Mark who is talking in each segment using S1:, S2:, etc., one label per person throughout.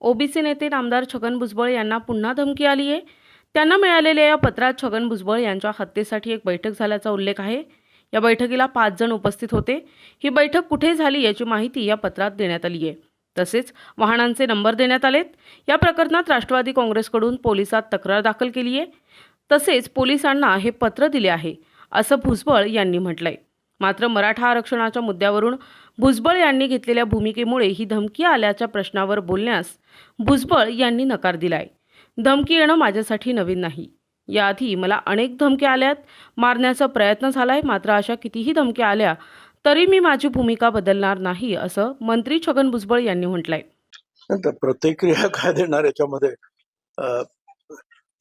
S1: OBC नेते नामदार छगन भुजबळ यांना पुन्हा धमकी आली आहे. त्यांना मिळालेल्या या पत्रात छगन भुजबळ यांच्या हत्येसाठी एक बैठक झाल्याचा उल्लेख आहे. या बैठकीला पाच जण उपस्थित होते. ही बैठक कुठे झाली याची माहिती या पत्रात देण्यात आली आहे. तसेच वाहनांचे नंबर देण्यात आलेत. या प्रकरणात राष्ट्रवादी काँग्रेसकडून पोलिसात तक्रार दाखल केली आहे. तसेच पोलिसांना हे पत्र दिले आहे असं भुजबळ यांनी म्हटलंय. मात्र मराठा आरक्षणाच्या मुद्द्यावरून भुजबळ यांनी घेतलेल्या भूमिकेमुळे ही धमकी आल्याच्या प्रश्नावर बोलण्यास भुजबळ यांनी नकार दिलाय. धमकी येणं माझ्यासाठी नवीन नाही. याआधी मला अनेक धमक्या आल्यात मारण्याचा प्रयत्न झालाय मात्र अशा कितीही धमक्या आल्या तरी मी माझी भूमिका बदलणार नाही असं मंत्री छगन भुजबळ यांनी म्हटलंय.
S2: प्रतिक्रिया काय देणार याच्यामध्ये?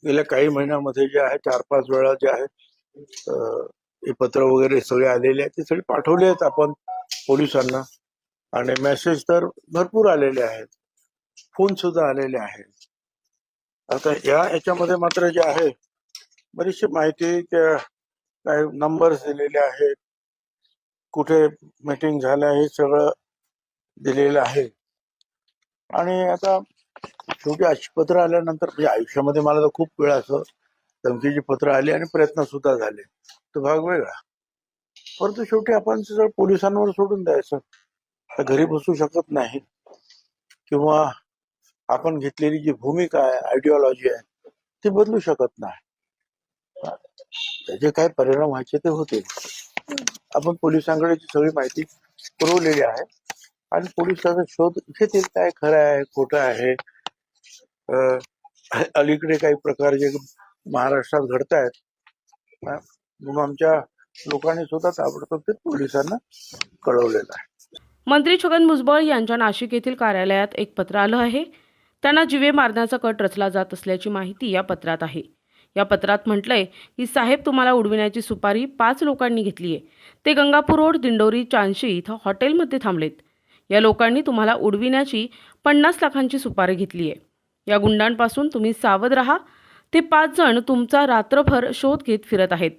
S2: गेल्या काही महिन्यामध्ये जे आहे चार पाच वेळा जे आहे हे पत्र वगैरे सगळे आलेले आहेत ते सगळे पाठवले आहेत आपण पोलिसांना. आणि मेसेज तर भरपूर आलेले आहेत. फोन सुद्धा आलेले आहेत. आता या याच्यामध्ये मात्र जे आहे बरीचशी माहिती त्या काय नंबर्स दिलेले आहेत. कुठे मीटिंग झालं हे सगळं दिलेलं आहे. आणि आता शेवटी अशी पत्र आल्यानंतर म्हणजे आयुष्यामध्ये मला तर खूप वेळा असं धमकीची पत्र आली आणि प्रयत्न सुद्धा झाले. तो भाग वेगळा. परंतु शेवटी आपण सगळं पोलिसांवर सोडून द्यायचं. घरी बसू शकत नाही. किंवा आपण घेतलेली जी भूमिका आहे आयडिओलॉजी आहे ती बदलू शकत नाही. त्याचे काय परिणाम व्हायचे ते होते आपण पोलिसांकडे सगळी माहिती पुरवलेली आहे आणि पोलीस त्याचा शोध घेतील काय खरं आहे खोटं आहे. अलीकडे काही प्रकार जे महाराष्ट्रात घडत आहेत म्हणून आमच्या लोकांनी सुद्धा ताबडतोब ते पोलिसांना कळवलेलं आहे.
S1: मंत्री छगन भुजबळ यांच्या नाशिक येथील कार्यालयात एक पत्र आलं आहे. त्यांना जिवे मारण्याचा कट रचला जात असल्याची माहिती या पत्रात आहे. या पत्रात म्हटलंय की साहेब तुम्हाला उडविण्याची सुपारी पाच लोकांनी घेतली आहे. ते गंगापूर रोड दिंडोरी चांदशी इथं हॉटेलमध्ये थांबलेत. या लोकांनी तुम्हाला उडविण्याची पन्नास लाखांची सुपारी घेतली आहे. या गुंडांपासून तुम्ही सावध राहा. ते पाच जण तुमचा रात्रभर शोध घेत फिरत आहेत.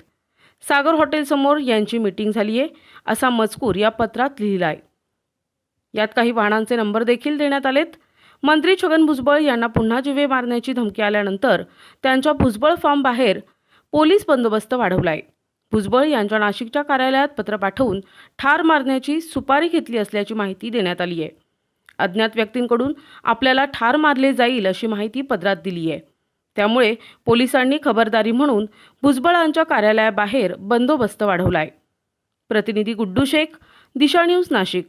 S1: सागर हॉटेलसमोर यांची मीटिंग झाली आहे असा मजकूर या पत्रात लिहिला आहे यात काही वाहनांचे नंबर देखील देण्यात आलेत. मंत्री छगन भुजबळ यांना पुन्हा जिवे मारण्याची धमकी आल्यानंतर त्यांच्या भुजबळ फार्म बाहेर पोलीस बंदोबस्त वाढवला आहे भुजबळ यांच्या नाशिकच्या कार्यालयात पत्र पाठवून ठार मारण्याची सुपारी घेतली असल्याची माहिती देण्यात आली आहे. अज्ञात व्यक्तींकडून आपल्याला ठार मारले जाईल अशी माहिती पत्रात दिली आहे. त्यामुळे पोलिसांनी खबरदारी म्हणून भुजबळांच्या कार्यालयाबाहेर बंदोबस्त वाढवला आहे प्रतिनिधी गुड्डू शेख दिशा न्यूज नाशिक.